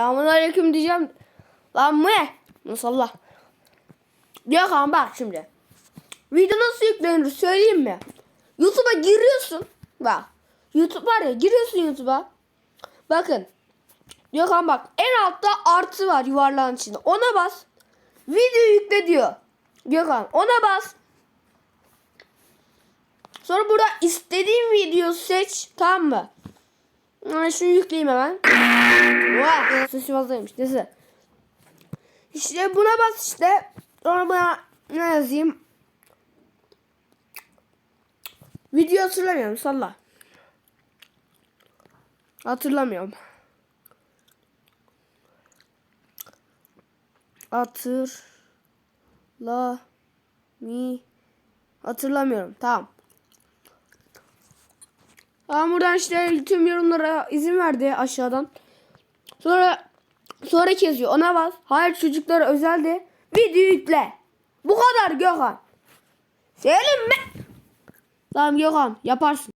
Selamünaleyküm diyeceğim. Lan mı? Masallah. Gökhan bak şimdi. Video nasıl yüklenir söyleyeyim mi? YouTube'a giriyorsun. Bak. YouTube var ya giriyorsun YouTube'a. Bakın. Gökhan bak en altta artı var yuvarlağın içinde. Ona bas. Video yükle diyor. Gökhan ona bas. Sonra burada istediğin video seç. Tamam mı? Ha, şunu yükleyeyim hemen. Vay, sesi fazlaymış. Neyse. İşte buna bas işte. Sonra buna ne yazayım? Video hatırlamıyorum. Salla. Hatırlamıyorum. Hatırla mi hatırlamıyorum. Tamam. Tamam buradan işte tüm yorumlara izin verdi aşağıdan. Sonra sonra kesiyor. Ona bas. Hayır çocuklara özel de video yükle. Bu kadar Gökhan. Selim mi? Tamam Gökhan yaparsın.